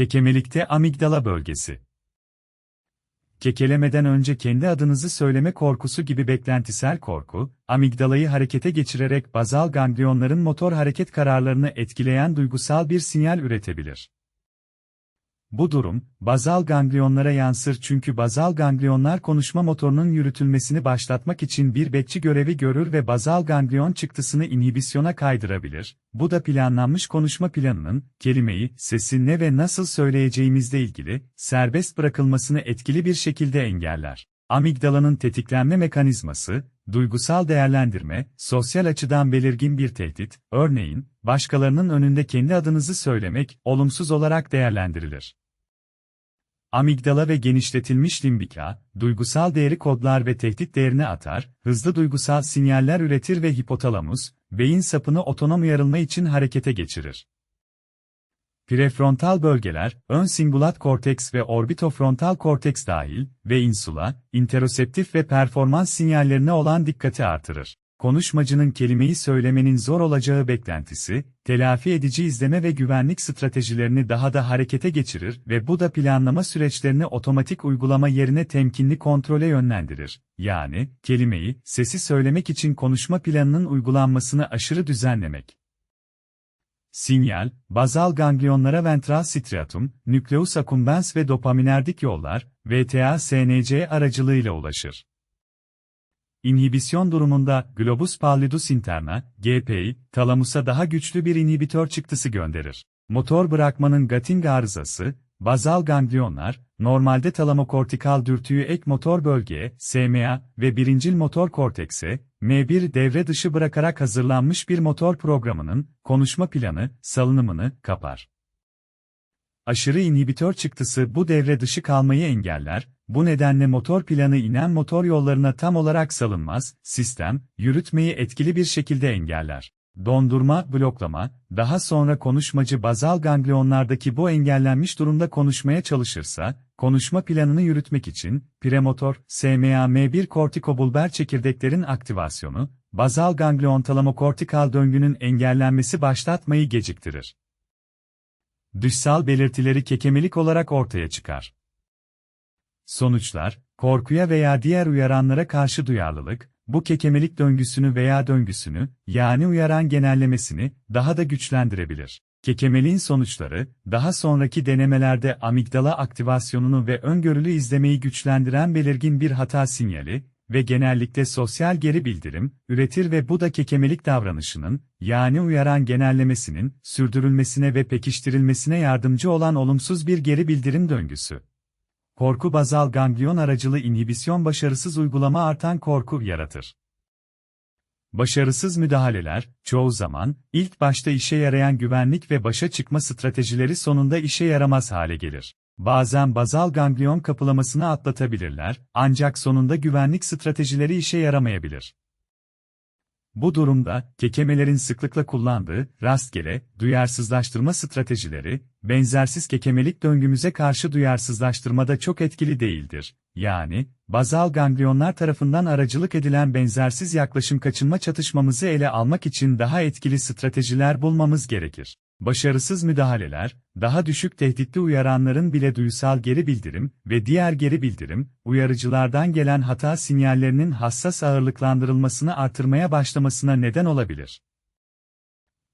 Kekemelikte amigdala bölgesi. Kekelemeden önce kendi adınızı söyleme korkusu gibi beklentisel korku, amigdalayı harekete geçirerek bazal ganglionların motor hareket kararlarını etkileyen duygusal bir sinyal üretebilir. Bu durum, bazal ganglionlara yansır çünkü bazal ganglionlar konuşma motorunun yürütülmesini başlatmak için bir bekçi görevi görür ve bazal ganglion çıktısını inhibisyona kaydırabilir. Bu da planlanmış konuşma planının, kelimeyi, sesi ne ve nasıl söyleyeceğimizle ilgili, serbest bırakılmasını etkili bir şekilde engeller. Amigdalanın tetiklenme mekanizması, duygusal değerlendirme, sosyal açıdan belirgin bir tehdit, örneğin, başkalarının önünde kendi adınızı söylemek, olumsuz olarak değerlendirilir. Amigdala ve genişletilmiş limbika, duygusal değeri kodlar ve tehdit değerini atar, hızlı duygusal sinyaller üretir ve hipotalamus, beyin sapını otonom uyarılma için harekete geçirir. Prefrontal bölgeler, ön singulat korteks ve orbitofrontal korteks dahil ve insula, interoseptif ve performans sinyallerine olan dikkati artırır konuşmacının kelimeyi söylemenin zor olacağı beklentisi, telafi edici izleme ve güvenlik stratejilerini daha da harekete geçirir ve bu da planlama süreçlerini otomatik uygulama yerine temkinli kontrole yönlendirir. Yani, kelimeyi, sesi söylemek için konuşma planının uygulanmasını aşırı düzenlemek. Sinyal, bazal ganglionlara ventral striatum, nükleus accumbens ve dopaminerdik yollar, VTA-SNC aracılığıyla ulaşır. İnhibisyon durumunda globus pallidus interna, GPI, talamusa daha güçlü bir inhibitör çıktısı gönderir. Motor bırakmanın Gating arızası, bazal ganglionlar, normalde talamokortikal dürtüyü ek motor bölgeye, SMA ve birincil motor kortekse, M1 devre dışı bırakarak hazırlanmış bir motor programının, konuşma planı, salınımını, kapar. Aşırı inhibitör çıktısı bu devre dışı kalmayı engeller, bu nedenle motor planı inen motor yollarına tam olarak salınmaz, sistem, yürütmeyi etkili bir şekilde engeller. Dondurma, bloklama, daha sonra konuşmacı bazal ganglionlardaki bu engellenmiş durumda konuşmaya çalışırsa, konuşma planını yürütmek için, premotor, SMA-M1 kortikobulber çekirdeklerin aktivasyonu, bazal ganglion talamokortikal döngünün engellenmesi başlatmayı geciktirir. Dışsal belirtileri kekemelik olarak ortaya çıkar. Sonuçlar, korkuya veya diğer uyaranlara karşı duyarlılık, bu kekemelik döngüsünü veya döngüsünü, yani uyaran genellemesini, daha da güçlendirebilir. Kekemeliğin sonuçları, daha sonraki denemelerde amigdala aktivasyonunu ve öngörülü izlemeyi güçlendiren belirgin bir hata sinyali ve genellikle sosyal geri bildirim üretir ve bu da kekemelik davranışının, yani uyaran genellemesinin, sürdürülmesine ve pekiştirilmesine yardımcı olan olumsuz bir geri bildirim döngüsü korku bazal ganglion aracılı inhibisyon başarısız uygulama artan korku yaratır. Başarısız müdahaleler, çoğu zaman, ilk başta işe yarayan güvenlik ve başa çıkma stratejileri sonunda işe yaramaz hale gelir. Bazen bazal ganglion kapılamasını atlatabilirler, ancak sonunda güvenlik stratejileri işe yaramayabilir. Bu durumda, kekemelerin sıklıkla kullandığı, rastgele, duyarsızlaştırma stratejileri, benzersiz kekemelik döngümüze karşı duyarsızlaştırmada çok etkili değildir. Yani, bazal ganglionlar tarafından aracılık edilen benzersiz yaklaşım kaçınma çatışmamızı ele almak için daha etkili stratejiler bulmamız gerekir. Başarısız müdahaleler, daha düşük tehditli uyaranların bile duysal geri bildirim ve diğer geri bildirim, uyarıcılardan gelen hata sinyallerinin hassas ağırlıklandırılmasını artırmaya başlamasına neden olabilir.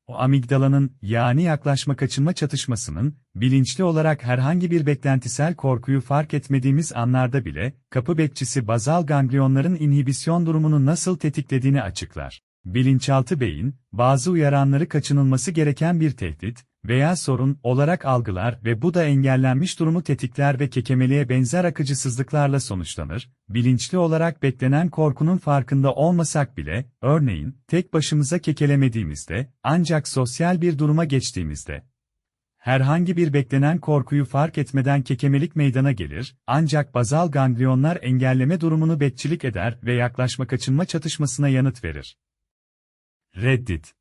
O amigdalanın, yani yaklaşma kaçınma çatışmasının, bilinçli olarak herhangi bir beklentisel korkuyu fark etmediğimiz anlarda bile, kapı bekçisi bazal ganglionların inhibisyon durumunu nasıl tetiklediğini açıklar. Bilinçaltı beyin, bazı uyaranları kaçınılması gereken bir tehdit veya sorun olarak algılar ve bu da engellenmiş durumu tetikler ve kekemeliğe benzer akıcısızlıklarla sonuçlanır. Bilinçli olarak beklenen korkunun farkında olmasak bile, örneğin, tek başımıza kekelemediğimizde, ancak sosyal bir duruma geçtiğimizde, herhangi bir beklenen korkuyu fark etmeden kekemelik meydana gelir, ancak bazal ganglionlar engelleme durumunu bekçilik eder ve yaklaşma kaçınma çatışmasına yanıt verir. Reddit